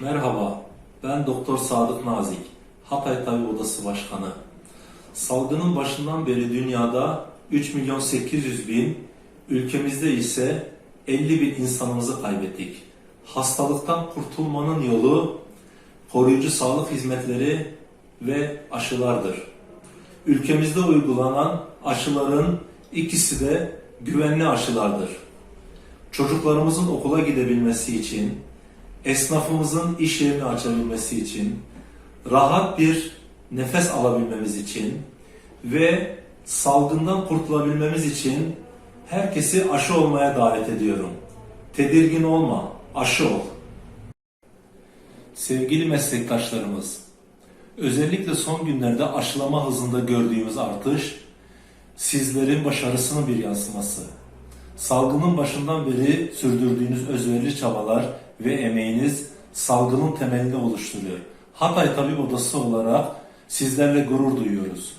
Merhaba, ben Doktor Sadık Nazik, Hatay Tabip Odası Başkanı. Salgının başından beri dünyada 3 milyon 800 bin, ülkemizde ise 50 bin insanımızı kaybettik. Hastalıktan kurtulmanın yolu koruyucu sağlık hizmetleri ve aşılardır. Ülkemizde uygulanan aşıların ikisi de güvenli aşılardır. Çocuklarımızın okula gidebilmesi için, esnafımızın iş yerini açabilmesi için, rahat bir nefes alabilmemiz için ve salgından kurtulabilmemiz için herkesi aşı olmaya davet ediyorum. Tedirgin olma, aşı ol. Sevgili meslektaşlarımız, özellikle son günlerde aşılama hızında gördüğümüz artış, sizlerin başarısının bir yansıması. Salgının başından beri sürdürdüğünüz özverili çabalar ve emeğiniz salgının temelini oluşturuyor. Hatay Tabip Odası olarak sizlerle gurur duyuyoruz.